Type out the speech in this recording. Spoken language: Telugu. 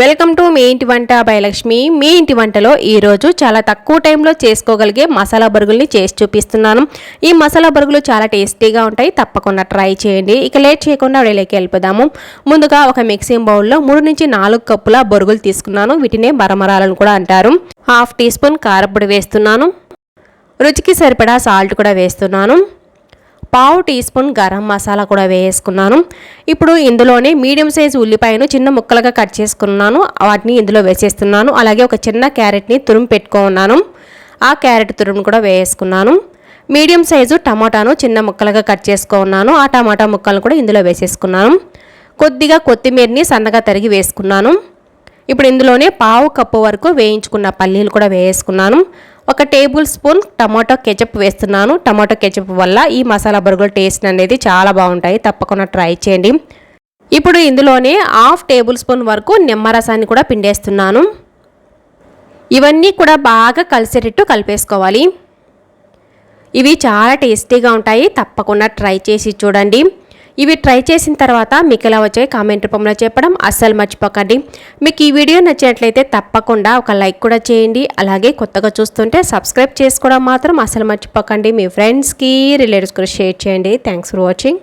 వెల్కమ్ టు మీ ఇంటి వంట భయలక్ష్మి మీ ఇంటి వంటలో ఈరోజు చాలా తక్కువ టైంలో చేసుకోగలిగే మసాలా బరుగుల్ని చేసి చూపిస్తున్నాను. ఈ మసాలా బరుగులు చాలా టేస్టీగా ఉంటాయి. తప్పకుండా ట్రై చేయండి. ఇక లేట్ చేయకుండా వీళ్ళకి వెళ్ళిపోదాము. ముందుగా ఒక మిక్సింగ్ బౌల్లో మూడు నుంచి నాలుగు కప్పుల బొరుగులు తీసుకున్నాను. వీటినే బరమరాలను కూడా అంటారు. హాఫ్ టీ స్పూన్ కారపొడి వేస్తున్నాను. రుచికి సరిపడా సాల్ట్ కూడా వేస్తున్నాను. పావు టీ స్పూన్ గరం మసాలా కూడా వేసుకున్నాను ఇప్పుడు ఇందులోనే మీడియం సైజు ఉల్లిపాయను చిన్న ముక్కలుగా కట్ చేసుకున్నాను. వాటిని ఇందులో వేసేస్తున్నాను. అలాగే ఒక చిన్న క్యారెట్ని తురుము పెట్టుకున్నాను. ఆ క్యారెట్ తురుము కూడా వేసుకున్నాను మీడియం సైజు టమాటాను చిన్న ముక్కలుగా కట్ చేసుకున్నాను. ఆ టమాటా ముక్కలను కూడా ఇందులో వేసేసుకున్నాను. కొద్దిగా కొత్తిమీరని సన్నగా తరిగి వేసుకున్నాను. ఇప్పుడు ఇందులోనే పావు కప్పు వరకు వేయించుకున్న పల్లీలు కూడా వేసుకున్నాను ఒక టేబుల్ స్పూన్ టమాటో కెచప్ వేస్తున్నాను. టమాటో కెచప్ వల్ల ఈ మసాలా బర్గర్ టేస్ట్ అనేది చాలా బాగుంటాయి. తప్పకుండా ట్రై చేయండి. ఇప్పుడు ఇందులోనే హాఫ్ టేబుల్ స్పూన్ వరకు నిమ్మరసాన్ని కూడా పిండేస్తున్నాను. ఇవన్నీ కూడా బాగా కలిసేటట్టు కలిపేసుకోవాలి. ఇవి చాలా టేస్టీగా ఉంటాయి. తప్పకుండా ట్రై చేసి చూడండి. ఇవి ట్రై చేసిన తర్వాత మీకు ఎలా వచ్చాయి కామెంట్ రూపంలో చెప్పడం అస్సలు మర్చిపోకండి. మీకు ఈ వీడియో నచ్చినట్లయితే తప్పకుండా ఒక లైక్ కూడా చేయండి. అలాగే కొత్తగా చూస్తుంటే సబ్స్క్రైబ్ చేసుకోవడం మాత్రం అస్సలు మర్చిపోకండి. మీ ఫ్రెండ్స్కి రిలేటివ్స్ కూడా షేర్ చేయండి. Thanks for watching.